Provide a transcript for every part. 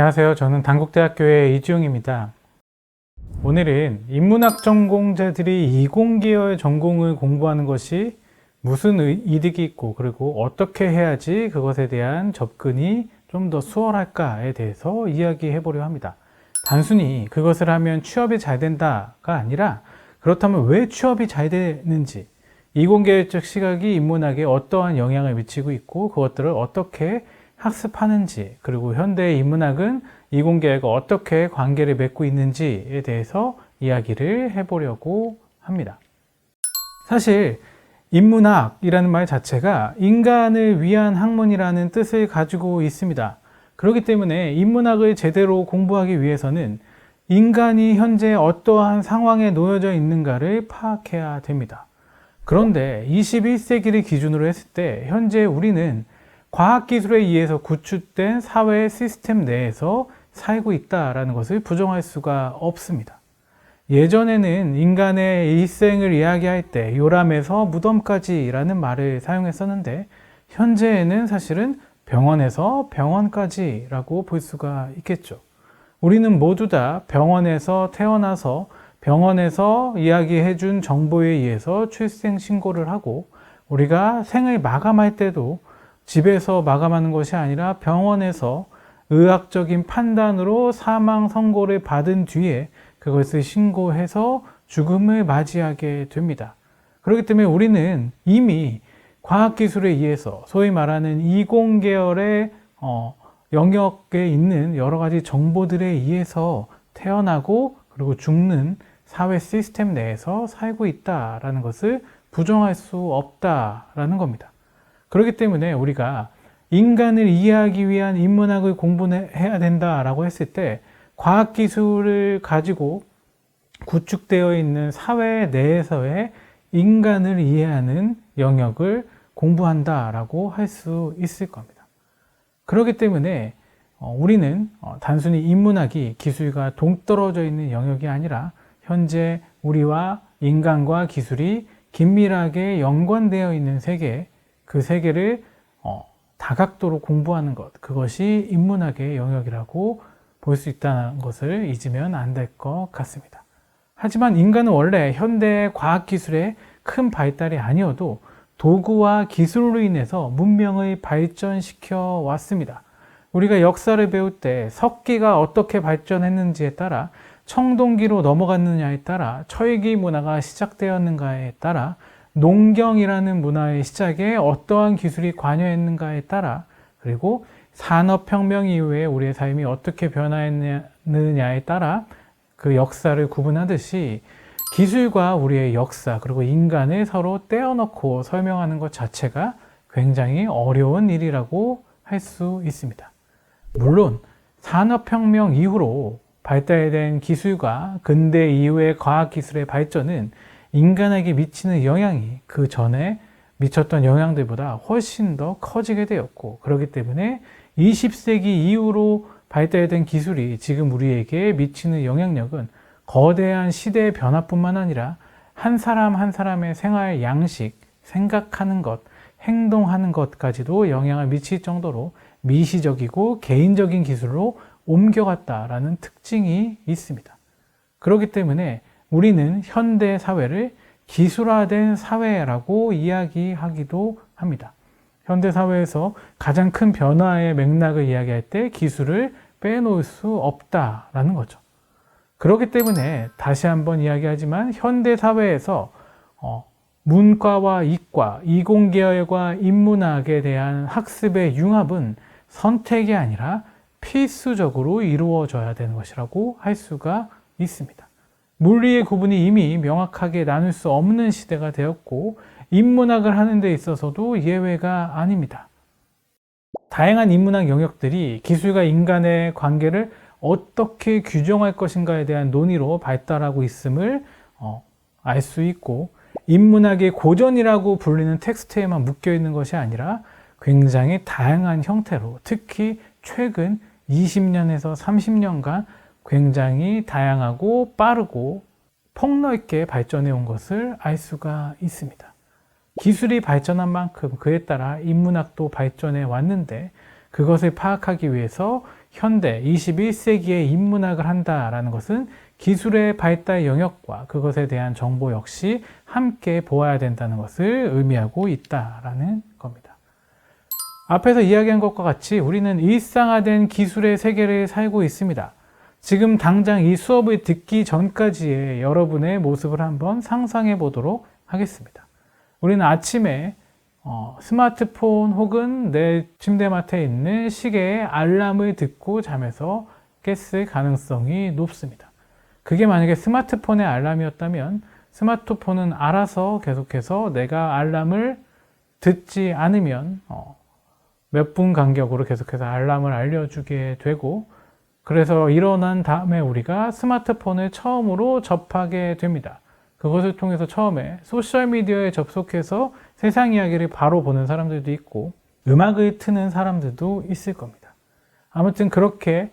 안녕하세요. 저는 단국대학교의 이주영입니다. 오늘은 인문학 전공자들이 이공계열 전공을 공부하는 것이 무슨 의- 이득이 있고 그리고 어떻게 해야지 그것에 대한 접근이 좀 더 수월할까에 대해서 이야기해 보려 합니다. 단순히 그것을 하면 취업이 잘 된다가 아니라 그렇다면 왜 취업이 잘 되는지 이공계열적 시각이 인문학에 어떠한 영향을 미치고 있고 그것들을 어떻게 학습하는지 그리고 현대의 인문학은 이공계열과 어떻게 관계를 맺고 있는지에 대해서 이야기를 해보려고 합니다. 사실 인문학이라는 말 자체가 인간을 위한 학문이라는 뜻을 가지고 있습니다. 그렇기 때문에 인문학을 제대로 공부하기 위해서는 인간이 현재 어떠한 상황에 놓여져 있는가를 파악해야 됩니다. 그런데 21세기를 기준으로 했을 때 현재 우리는 과학기술에 의해서 구축된 사회 시스템 내에서 살고 있다라는 것을 부정할 수가 없습니다. 예전에는 인간의 일생을 이야기할 때 요람에서 무덤까지라는 말을 사용했었는데 현재에는 사실은 병원에서 병원까지라고 볼 수가 있겠죠. 우리는 모두 다 병원에서 태어나서 병원에서 이야기해 준 정보에 의해서 출생 신고를 하고 우리가 생을 마감할 때도 집에서 마감하는 것이 아니라 병원에서 의학적인 판단으로 사망 선고를 받은 뒤에 그것을 신고해서 죽음을 맞이하게 됩니다. 그렇기 때문에 우리는 이미 과학기술에 의해서 소위 말하는 이공계열의 어, 영역에 있는 여러 가지 정보들에 의해서 태어나고 그리고 죽는 사회 시스템 내에서 살고 있다라는 것을 부정할 수 없다라는 겁니다. 그렇기 때문에 우리가 인간을 이해하기 위한 인문학을 공부해야 된다라고 했을 때 과학 기술을 가지고 구축되어 있는 사회 내에서의 인간을 이해하는 영역을 공부한다라고 할 수 있을 겁니다. 그렇기 때문에 어, 우리는 어, 단순히 인문학이 기술과 동떨어져 있는 영역이 아니라 현재 우리와 인간과 기술이 긴밀하게 연관되어 있는 세계, 그 세계를 어, 다각도로 공부하는 것, 그것이 인문학의 영역이라고 볼 수 있다는 것을 잊으면 안 될 것 같습니다. 하지만 인간은 원래 현대 과학기술의 큰 발달이 아니어도 도구와 기술로 인해서 문명을 발전시켜 왔습니다. 우리가 역사를 배울 때 석기가 어떻게 발전했는지에 따라 청동기로 넘어갔느냐에 따라 철기 문화가 시작되었는가에 따라 농경이라는 문화의 시작에 어떠한 기술이 관여했는가에 따라 그리고 산업혁명 이후에 우리의 삶이 어떻게 변화했느냐에 따라 그 역사를 구분하듯이 기술과 우리의 역사 그리고 인간을 서로 떼어놓고 설명하는 것 자체가 굉장히 어려운 일이라고 할 수 있습니다. 물론 산업혁명 이후로 발달된 기술과 근대 이후의 과학기술의 발전은 인간에게 미치는 영향이 그 전에 미쳤던 영향들보다 훨씬 더 커지게 되었고 그렇기 때문에 20세기 이후로 발달된 기술이 지금 우리에게 미치는 영향력은 거대한 시대의 변화뿐만 아니라 한 사람 한 사람의 생활 양식, 생각하는 것, 행동하는 것까지도 영향을 미칠 정도로 미시적이고 개인적인 기술로 옮겨갔다라는 특징이 있습니다. 그렇기 때문에 우리는 현대 사회를 기술화된 사회라고 이야기하기도 합니다. 현대 사회에서 가장 큰 변화의 맥락을 이야기할 때 기술을 빼놓을 수 없다라는 거죠. 그렇기 때문에 다시 한번 이야기하지만 현대 사회에서 어, 문과와 이과, 이공계열과 인문학에 대한 학습의 융합은 선택이 아니라 필수적으로 이루어져야 되는 것이라고 할 수가 있습니다. 물리의 구분이 이미 명확하게 나눌 수 없는 시대가 되었고 인문학을 하는 데 있어서도 예외가 아닙니다. 다양한 인문학 영역들이 기술과 인간의 관계를 어떻게 규정할 것인가에 대한 논의로 발달하고 있음을 어, 알 수 있고 인문학의 고전이라고 불리는 텍스트에만 묶여 있는 것이 아니라 굉장히 다양한 형태로 특히 최근 20년에서 30년간 굉장히 다양하고 빠르고 폭넓게 발전해 온 것을 알 수가 있습니다. 기술이 발전한 만큼 그에 따라 인문학도 발전해 왔는데 그것을 파악하기 위해서 현대 21세기에 인문학을 한다라는 것은 기술의 발달 영역과 그것에 대한 정보 역시 함께 보아야 된다는 것을 의미하고 있다라는 겁니다. 앞에서 이야기한 것과 같이 우리는 일상화된 기술의 세계를 살고 있습니다. 지금 당장 이 수업을 듣기 전까지의 여러분의 모습을 한번 상상해 보도록 하겠습니다. 우리는 아침에 어, 스마트폰 혹은 내 침대맡에 있는 시계의 알람을 듣고 잠에서 깼을 가능성이 높습니다. 그게 만약에 스마트폰의 알람이었다면 스마트폰은 알아서 계속해서 내가 알람을 듣지 않으면 어, 몇 분 간격으로 계속해서 알람을 알려주게 되고 그래서 일어난 다음에 우리가 스마트폰을 처음으로 접하게 됩니다. 그것을 통해서 처음에 소셜미디어에 접속해서 세상 이야기를 바로 보는 사람들도 있고 음악을 트는 사람들도 있을 겁니다. 아무튼 그렇게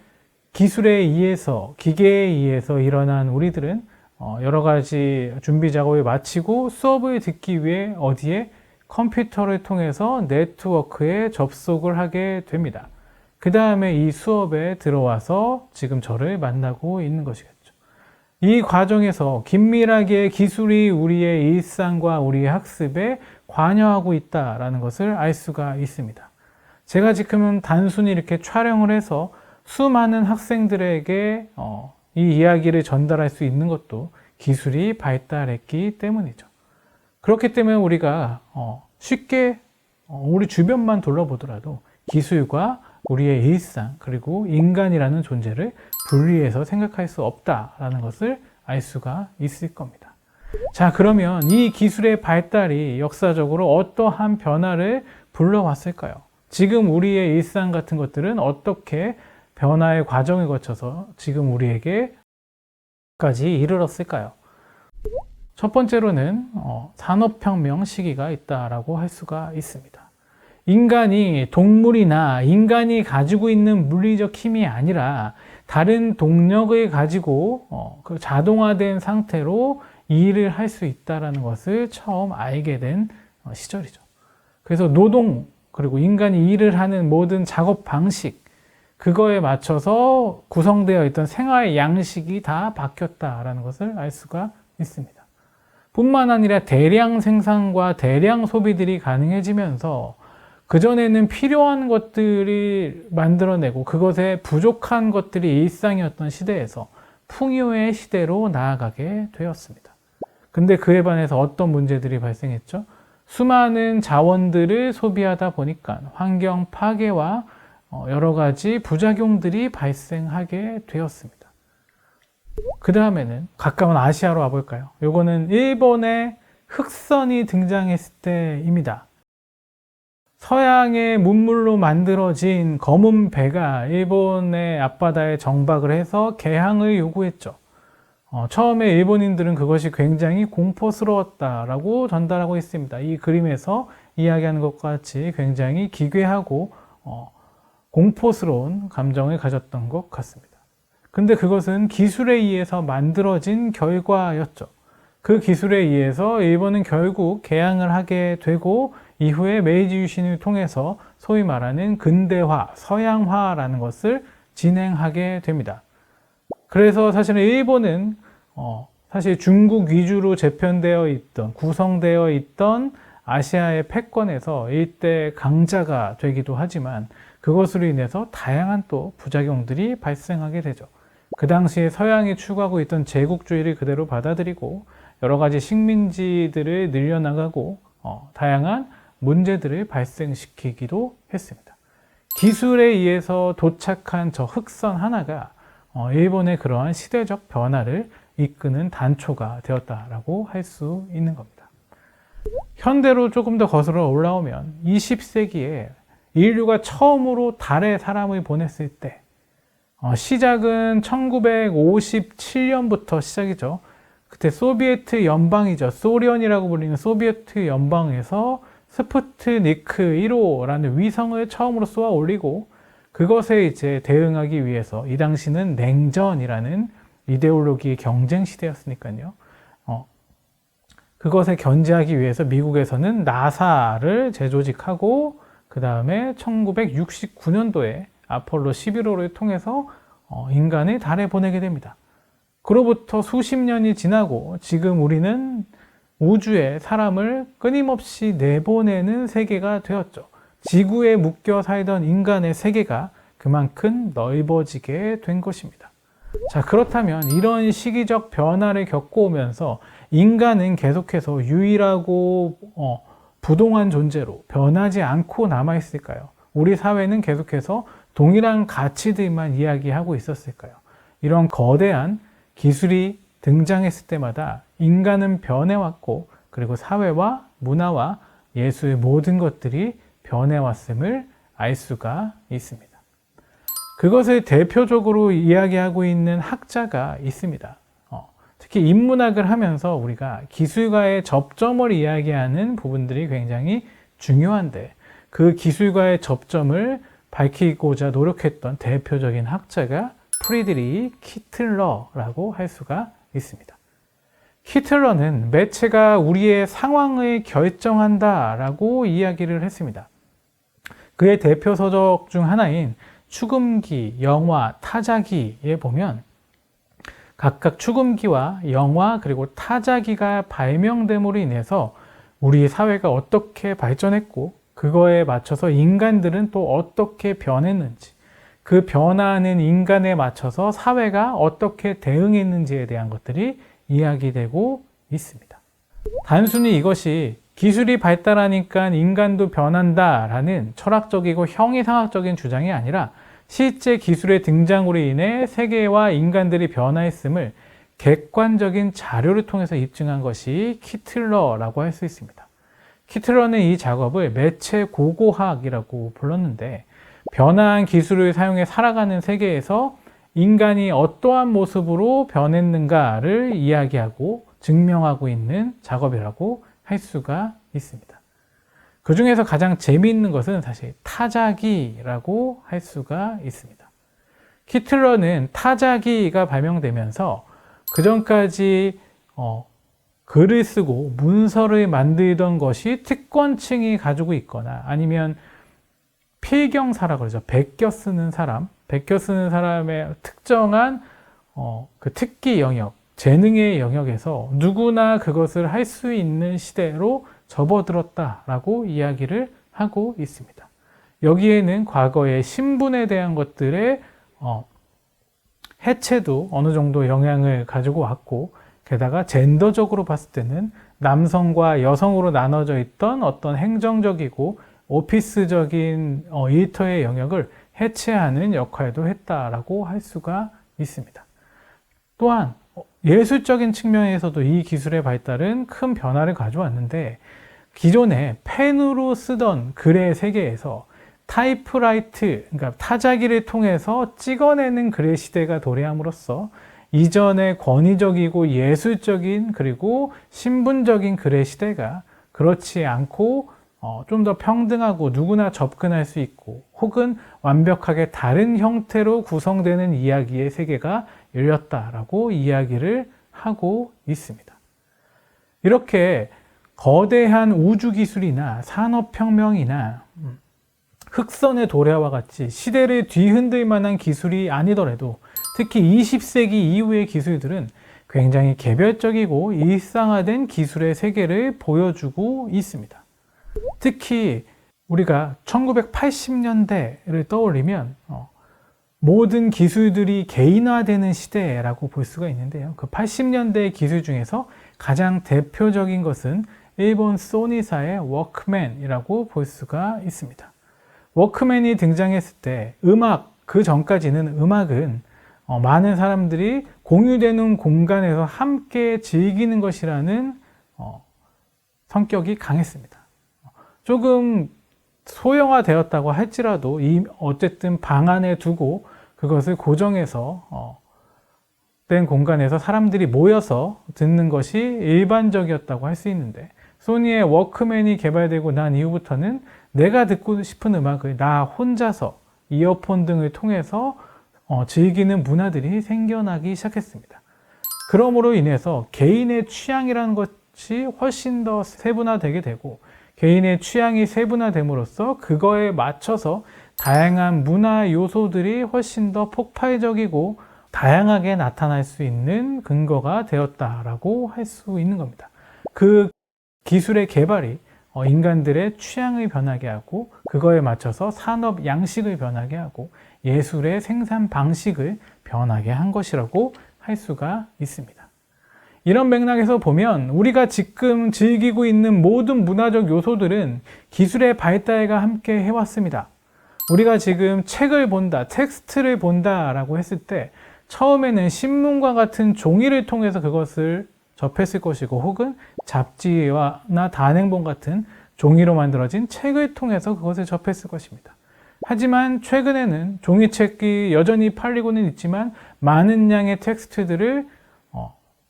기술에 의해서 기계에 의해서 일어난 우리들은 어, 여러 가지 준비 작업을 마치고 수업을 듣기 위해 어디에 컴퓨터를 통해서 네트워크에 접속을 하게 됩니다. 그 다음에 이 수업에 들어와서 지금 저를 만나고 있는 것이겠죠. 이 과정에서 긴밀하게 기술이 우리의 일상과 우리의 학습에 관여하고 있다라는 것을 알 수가 있습니다. 제가 지금은 단순히 이렇게 촬영을 해서 수많은 학생들에게 어, 이 이야기를 전달할 수 있는 것도 기술이 발달했기 때문이죠. 그렇기 때문에 우리가 어, 쉽게 어, 우리 주변만 둘러보더라도 기술과 우리의 일상 그리고 인간이라는 존재를 분리해서 생각할 수 없다라는 것을 알 수가 있을 겁니다. 자, 그러면 이 기술의 발달이 역사적으로 어떠한 변화를 불러왔을까요? 지금 우리의 일상 같은 것들은 어떻게 변화의 과정을 거쳐서 지금 우리에게 까지 이르렀을까요? 첫 번째로는 어, 산업혁명 시기가 있다라고 할 수가 있습니다. 인간이 동물이나 인간이 가지고 있는 물리적 힘이 아니라 다른 동력을 가지고 어, 그 자동화된 상태로 일을 할 수 있다는 것을 처음 알게 된 어, 시절이죠. 그래서 노동 그리고 인간이 일을 하는 모든 작업 방식 그거에 맞춰서 구성되어 있던 생활 양식이 다 바뀌었다라는 것을 알 수가 있습니다. 뿐만 아니라 대량 생산과 대량 소비들이 가능해지면서 그전에는 필요한 것들이 만들어내고 그것에 부족한 것들이 일상이었던 시대에서 풍요의 시대로 나아가게 되었습니다. 근데 그에 반해서 어떤 문제들이 발생했죠? 수많은 자원들을 소비하다 보니까 환경 파괴와 어, 여러 가지 부작용들이 발생하게 되었습니다. 그 다음에는 가까운 아시아로 와볼까요? 요거는 일본의 흑선이 등장했을 때입니다. 서양의 문물로 만들어진 검은 배가 일본의 앞바다에 정박을 해서 개항을 요구했죠. 어, 처음에 일본인들은 그것이 굉장히 공포스러웠다라고 전달하고 있습니다. 이 그림에서 이야기하는 것과 같이 굉장히 기괴하고 어, 공포스러운 감정을 가졌던 것 같습니다. 근데 그것은 기술에 의해서 만들어진 결과였죠. 그 기술에 의해서 일본은 결국 개항을 하게 되고 이후에 메이지 유신을 통해서 소위 말하는 근대화, 서양화라는 것을 진행하게 됩니다. 그래서 사실은 일본은 어, 사실 중국 위주로 재편되어 있던 구성되어 있던 아시아의 패권에서 일대 강자가 되기도 하지만 그것으로 인해서 다양한 또 부작용들이 발생하게 되죠. 그 당시에 서양이 추구하고 있던 제국주의를 그대로 받아들이고 여러 가지 식민지들을 늘려나가고 어, 다양한 문제들을 발생시키기도 했습니다. 기술에 의해서 도착한 저 흑선 하나가 어, 일본의 그러한 시대적 변화를 이끄는 단초가 되었다라고 할 수 있는 겁니다. 현대로 조금 더 거슬러 올라오면 20세기에 인류가 처음으로 달에 사람을 보냈을 때 어, 시작은 1957년부터 시작이죠. 그때 소비에트 연방이죠. 소련이라고 불리는 소비에트 연방에서 스푸트니크 1호라는 위성을 처음으로 쏘아 올리고 그것에 이제 대응하기 위해서 이 당시는 냉전이라는 이데올로기의 경쟁 시대였으니까요. 어, 그것에 견제하기 위해서 미국에서는 나사를 재조직하고 그 다음에 1969년도에 아폴로 11호를 통해서 어, 인간을 달에 보내게 됩니다. 그로부터 수십 년이 지나고 지금 우리는 우주에 사람을 끊임없이 내보내는 세계가 되었죠. 지구에 묶여 살던 인간의 세계가 그만큼 넓어지게 된 것입니다. 자, 그렇다면 이런 시기적 변화를 겪어오면서 인간은 계속해서 유일하고 어, 부동한 존재로 변하지 않고 남아있을까요? 우리 사회는 계속해서 동일한 가치들만 이야기하고 있었을까요? 이런 거대한 기술이 등장했을 때마다 인간은 변해왔고 그리고 사회와 문화와 예수의 모든 것들이 변해왔음을 알 수가 있습니다. 그것을 대표적으로 이야기하고 있는 학자가 있습니다. 어, 특히 인문학을 하면서 우리가 기술과의 접점을 이야기하는 부분들이 굉장히 중요한데 그 기술과의 접점을 밝히고자 노력했던 대표적인 학자가 프리드리 키틀러라고 할 수가 있습니다. 키틀러는 매체가 우리의 상황을 결정한다 라고 이야기를 했습니다. 그의 대표 서적 중 하나인 추금기, 영화, 타자기에 보면 각각 추금기와 영화 그리고 타자기가 발명됨으로 인해서 우리 사회가 어떻게 발전했고 그거에 맞춰서 인간들은 또 어떻게 변했는지 그 변화하는 인간에 맞춰서 사회가 어떻게 대응했는지에 대한 것들이 이야기되고 있습니다. 단순히 이것이 기술이 발달하니까 인간도 변한다라는 철학적이고 형이상학적인 주장이 아니라 실제 기술의 등장으로 인해 세계와 인간들이 변화했음을 객관적인 자료를 통해서 입증한 것이 키틀러라고 할 수 있습니다. 키틀러는 이 작업을 매체 고고학이라고 불렀는데 변화한 기술을 사용해 살아가는 세계에서 인간이 어떠한 모습으로 변했는가를 이야기하고 증명하고 있는 작업이라고 할 수가 있습니다. 그 중에서 가장 재미있는 것은 사실 타자기라고 할 수가 있습니다. 키틀러는 타자기가 발명되면서 그 전까지 어, 글을 쓰고 문서를 만들던 것이 특권층이 가지고 있거나 아니면 필경사라 그러죠. 베껴 쓰는 사람, 베껴 쓰는 사람의 특정한 어, 그 특기 영역, 재능의 영역에서 누구나 그것을 할 수 있는 시대로 접어들었다라고 이야기를 하고 있습니다. 여기에는 과거의 신분에 대한 것들의 어, 해체도 어느 정도 영향을 가지고 왔고 게다가 젠더적으로 봤을 때는 남성과 여성으로 나눠져 있던 어떤 행정적이고 오피스적인 어, 일터의 영역을 해체하는 역할도 했다라고 할 수가 있습니다. 또한 어, 예술적인 측면에서도 이 기술의 발달은 큰 변화를 가져왔는데 기존에 펜으로 쓰던 글의 세계에서 타이프라이트, 그러니까 타자기를 통해서 찍어내는 글의 시대가 도래함으로써 이전의 권위적이고 예술적인 그리고 신분적인 글의 시대가 그렇지 않고 어, 좀 더 평등하고 누구나 접근할 수 있고 혹은 완벽하게 다른 형태로 구성되는 이야기의 세계가 열렸다라고 이야기를 하고 있습니다. 이렇게 거대한 우주 기술이나 산업혁명이나 음, 흑선의 도래와 같이 시대를 뒤흔들 만한 기술이 아니더라도 특히 20세기 이후의 기술들은 굉장히 개별적이고 일상화된 기술의 세계를 보여주고 있습니다. 특히 우리가 1980년대를 떠올리면 어, 모든 기술들이 개인화되는 시대라고 볼 수가 있는데요. 그 80년대 기술 중에서 가장 대표적인 것은 일본 소니사의 워크맨이라고 볼 수가 있습니다. 워크맨이 등장했을 때 음악, 그 전까지는 음악은 어, 많은 사람들이 공유되는 공간에서 함께 즐기는 것이라는 어, 성격이 강했습니다. 조금 소형화되었다고 할지라도 이 어쨌든 방 안에 두고 그것을 고정해서 어, 된 공간에서 사람들이 모여서 듣는 것이 일반적이었다고 할 수 있는데 소니의 워크맨이 개발되고 난 이후부터는 내가 듣고 싶은 음악을 나 혼자서 이어폰 등을 통해서 어, 즐기는 문화들이 생겨나기 시작했습니다. 그러므로 인해서 개인의 취향이라는 것이 훨씬 더 세분화되게 되고 개인의 취향이 세분화됨으로써 그거에 맞춰서 다양한 문화 요소들이 훨씬 더 폭발적이고 다양하게 나타날 수 있는 근거가 되었다라고 할 수 있는 겁니다. 그 기술의 개발이 어, 인간들의 취향을 변하게 하고 그거에 맞춰서 산업 양식을 변하게 하고 예술의 생산 방식을 변하게 한 것이라고 할 수가 있습니다. 이런 맥락에서 보면 우리가 지금 즐기고 있는 모든 문화적 요소들은 기술의 발달과 함께 해왔습니다. 우리가 지금 책을 본다, 텍스트를 본다라고 했을 때 처음에는 신문과 같은 종이를 통해서 그것을 접했을 것이고 혹은 잡지나 단행본 같은 종이로 만들어진 책을 통해서 그것을 접했을 것입니다. 하지만 최근에는 종이책이 여전히 팔리고는 있지만 많은 양의 텍스트들을 어,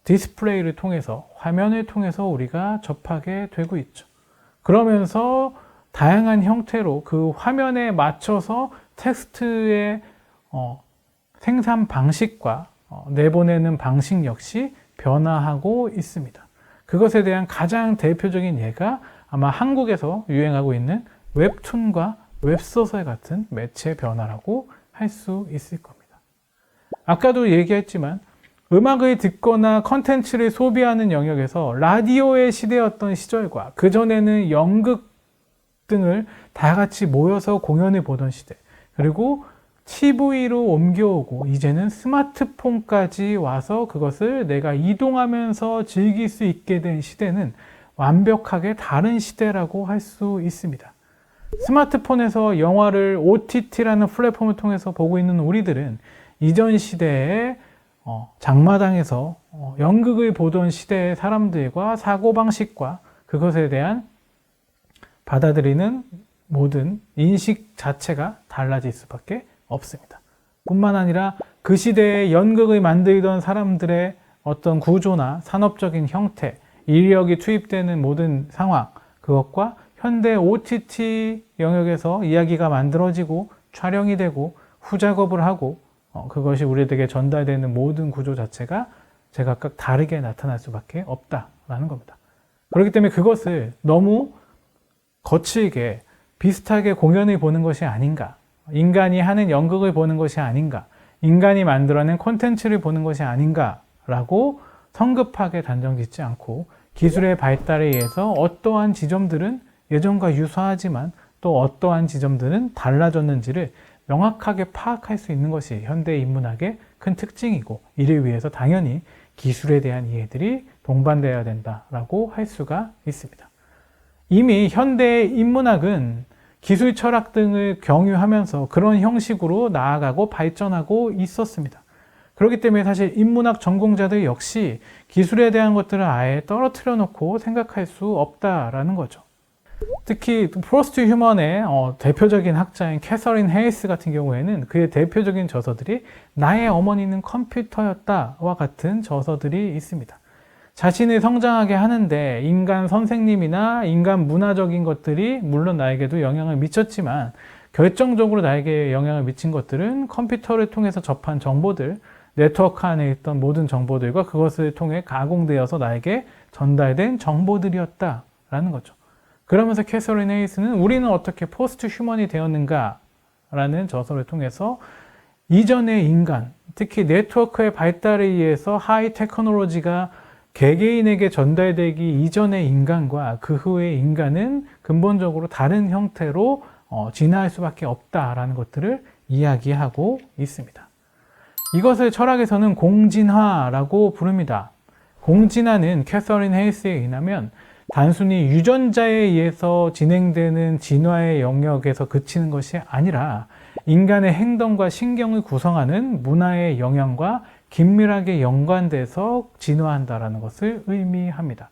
디스플레이를 통해서 화면을 통해서 우리가 접하게 되고 있죠. 그러면서 다양한 형태로 그 화면에 맞춰서 텍스트의 어, 생산 방식과 어, 내보내는 방식 역시 변화하고 있습니다. 그것에 대한 가장 대표적인 예가 아마 한국에서 유행하고 있는 웹툰과 웹소설 같은 매체 변화라고 할 수 있을 겁니다. 아까도 얘기했지만 음악을 듣거나 컨텐츠를 소비하는 영역에서 라디오의 시대였던 시절과 그전에는 연극 등을 다 같이 모여서 공연을 보던 시대 그리고 TV로 옮겨오고 이제는 스마트폰까지 와서 그것을 내가 이동하면서 즐길 수 있게 된 시대는 완벽하게 다른 시대라고 할 수 있습니다. 스마트폰에서 영화를 OTT라는 플랫폼을 통해서 보고 있는 우리들은 이전 시대에 어, 장마당에서 어, 연극을 보던 시대의 사람들과 사고방식과 그것에 대한 받아들이는 모든 인식 자체가 달라질 수밖에 없습니다. 뿐만 아니라 그 시대에 연극을 만들던 사람들의 어떤 구조나 산업적인 형태, 인력이 투입되는 모든 상황, 그것과 현대 OTT 영역에서 이야기가 만들어지고 촬영이 되고 후작업을 하고 어, 그것이 우리에게 전달되는 모든 구조 자체가 제각각 다르게 나타날 수밖에 없다라는 겁니다. 그렇기 때문에 그것을 너무 거칠게 비슷하게 공연을 보는 것이 아닌가, 인간이 하는 연극을 보는 것이 아닌가, 인간이 만들어낸 콘텐츠를 보는 것이 아닌가라고 성급하게 단정 짓지 않고 기술의 발달에 의해서 어떠한 지점들은 예전과 유사하지만 또 어떠한 지점들은 달라졌는지를 명확하게 파악할 수 있는 것이 현대 인문학의 큰 특징이고 이를 위해서 당연히 기술에 대한 이해들이 동반되어야 된다라고 할 수가 있습니다. 이미 현대 인문학은 기술 철학 등을 경유하면서 그런 형식으로 나아가고 발전하고 있었습니다. 그렇기 때문에 사실 인문학 전공자들 역시 기술에 대한 것들을 아예 떨어뜨려 놓고 생각할 수 없다라는 거죠. 특히 프로스트 휴먼의 어, 대표적인 학자인 캐서린 헤이스 같은 경우에는 그의 대표적인 저서들이 나의 어머니는 컴퓨터였다와 같은 저서들이 있습니다. 자신을 성장하게 하는데 인간 선생님이나 인간 문화적인 것들이 물론 나에게도 영향을 미쳤지만 결정적으로 나에게 영향을 미친 것들은 컴퓨터를 통해서 접한 정보들, 네트워크 안에 있던 모든 정보들과 그것을 통해 가공되어서 나에게 전달된 정보들이었다라는 거죠. 그러면서 캐서린 헤이스는 우리는 어떻게 포스트 휴먼이 되었는가 라는 저서를 통해서 이전의 인간, 특히 네트워크의 발달에 의해서 하이 테크놀로지가 개개인에게 전달되기 이전의 인간과 그 후의 인간은 근본적으로 다른 형태로 어, 진화할 수밖에 없다라는 것들을 이야기하고 있습니다. 이것을 철학에서는 공진화라고 부릅니다. 공진화는 캐서린 헤이스에 의하면 단순히 유전자에 의해서 진행되는 진화의 영역에서 그치는 것이 아니라 인간의 행동과 신경을 구성하는 문화의 영향과 긴밀하게 연관돼서 진화한다라는 것을 의미합니다.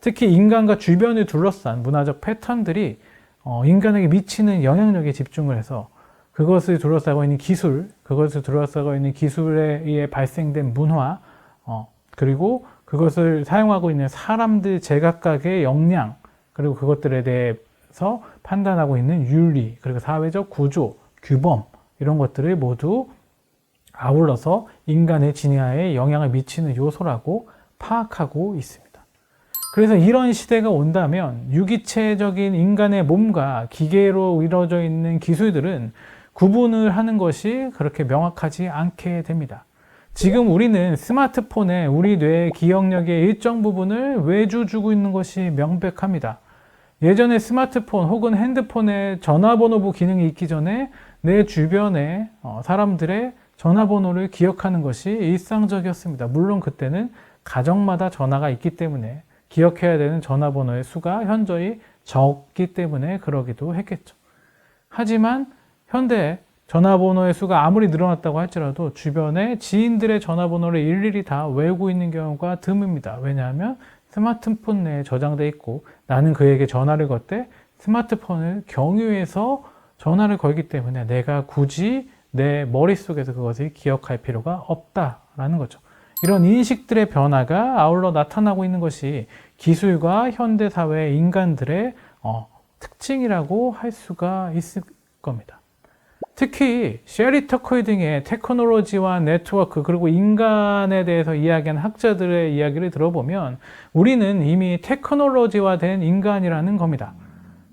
특히 인간과 주변을 둘러싼 문화적 패턴들이 어, 인간에게 미치는 영향력에 집중을 해서 그것을 둘러싸고 있는 기술, 그것을 둘러싸고 있는 기술에 의해 발생된 문화, 어, 그리고 그것을 사용하고 있는 사람들 제각각의 역량, 그리고 그것들에 대해서 판단하고 있는 윤리, 그리고 사회적 구조, 규범, 이런 것들을 모두 아울러서 인간의 진화에 영향을 미치는 요소라고 파악하고 있습니다. 그래서 이런 시대가 온다면 유기체적인 인간의 몸과 기계로 이루어져 있는 기술들은 구분을 하는 것이 그렇게 명확하지 않게 됩니다. 지금 우리는 스마트폰에 우리 뇌의 기억력의 일정 부분을 외주 주고 있는 것이 명백합니다. 예전에 스마트폰 혹은 핸드폰에 전화번호부 기능이 있기 전에 내 주변의 어, 사람들의 전화번호를 기억하는 것이 일상적이었습니다. 물론 그때는 가정마다 전화가 있기 때문에 기억해야 되는 전화번호의 수가 현저히 적기 때문에 그러기도 했겠죠. 하지만 현대 전화번호의 수가 아무리 늘어났다고 할지라도 주변에 지인들의 전화번호를 일일이 다 외우고 있는 경우가 드뭅니다. 왜냐하면 스마트폰 내에 저장돼 있고 나는 그에게 전화를 걸 때 스마트폰을 경유해서 전화를 걸기 때문에 내가 굳이 내 머릿속에서 그것을 기억할 필요가 없다라는 거죠. 이런 인식들의 변화가 아울러 나타나고 있는 것이 기술과 현대사회 인간들의 어, 특징이라고 할 수가 있을 겁니다. 특히 셰리 터커 등의 테크놀로지와 네트워크 그리고 인간에 대해서 이야기하는 학자들의 이야기를 들어보면 우리는 이미 테크놀로지화 된 인간이라는 겁니다.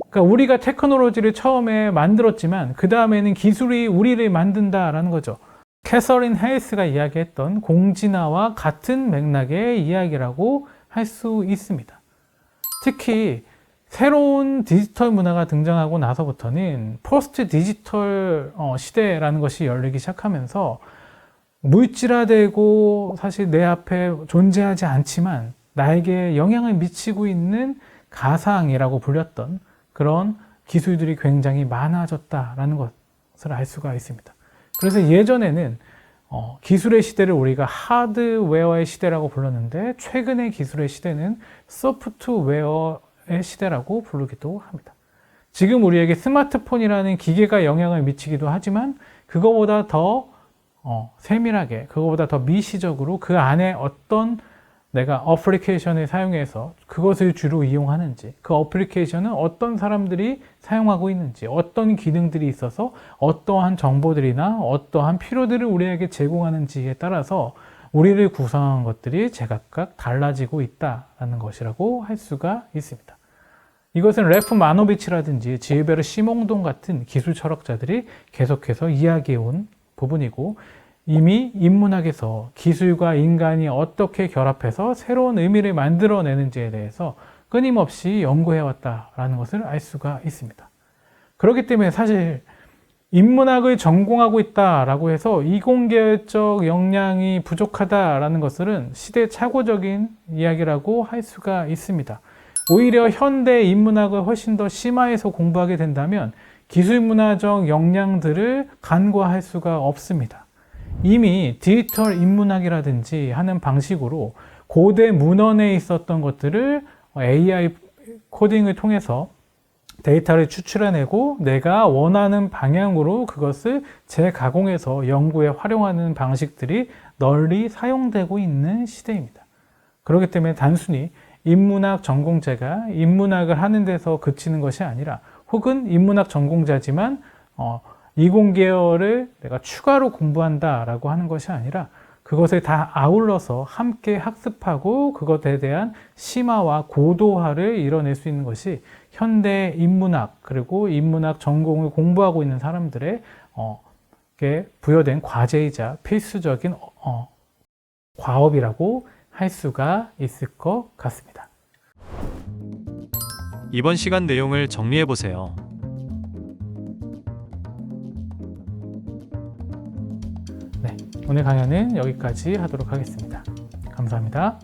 그러니까 우리가 테크놀로지를 처음에 만들었지만 그 다음에는 기술이 우리를 만든다라는 거죠. 캐서린 헤이스가 이야기했던 공진화와 같은 맥락의 이야기라고 할 수 있습니다. 특히 새로운 디지털 문화가 등장하고 나서부터는 포스트 디지털 어, 시대라는 것이 열리기 시작하면서 물질화되고 사실 내 앞에 존재하지 않지만 나에게 영향을 미치고 있는 가상이라고 불렸던 그런 기술들이 굉장히 많아졌다라는 것을 알 수가 있습니다. 그래서 예전에는 어, 기술의 시대를 우리가 하드웨어의 시대라고 불렀는데 최근의 기술의 시대는 소프트웨어의 시대라고 부르기도 합니다. 지금 우리에게 스마트폰이라는 기계가 영향을 미치기도 하지만 그거보다 더 어, 세밀하게, 그거보다 더 미시적으로 그 안에 어떤 내가 어플리케이션을 사용해서 그것을 주로 이용하는지, 그 어플리케이션은 어떤 사람들이 사용하고 있는지, 어떤 기능들이 있어서 어떠한 정보들이나 어떠한 필요들을 우리에게 제공하는지에 따라서 우리를 구성한 것들이 제각각 달라지고 있다는 것이라고 할 수가 있습니다. 이것은 레프 마노비치라든지 지에베르 시몽동 같은 기술 철학자들이 계속해서 이야기해 온 부분이고 이미 인문학에서 기술과 인간이 어떻게 결합해서 새로운 의미를 만들어내는지에 대해서 끊임없이 연구해 왔다라는 것을 알 수가 있습니다. 그렇기 때문에 사실 인문학을 전공하고 있다라고 해서 이공계열적 역량이 부족하다라는 것은 시대 착오적인 이야기라고 할 수가 있습니다. 오히려 현대 인문학을 훨씬 더 심화해서 공부하게 된다면 기술문화적 역량들을 간과할 수가 없습니다. 이미 디지털 인문학이라든지 하는 방식으로 고대 문헌에 있었던 것들을 AI 코딩을 통해서 데이터를 추출해내고 내가 원하는 방향으로 그것을 재가공해서 연구에 활용하는 방식들이 널리 사용되고 있는 시대입니다. 그렇기 때문에 단순히 인문학 전공자가 인문학을 하는 데서 그치는 것이 아니라 혹은 인문학 전공자지만 어, 이공계열을 내가 추가로 공부한다라고 하는 것이 아니라 그것을 다 아울러서 함께 학습하고 그것에 대한 심화와 고도화를 이뤄낼 수 있는 것이 현대 인문학 그리고 인문학 전공을 공부하고 있는 사람들의 어, 부여된 과제이자 필수적인 어, 과업이라고 할 수가 있을 것 같습니다. 이번 시간 내용을 정리해 보세요. 네, 오늘 강연은 여기까지 하도록 하겠습니다. 감사합니다.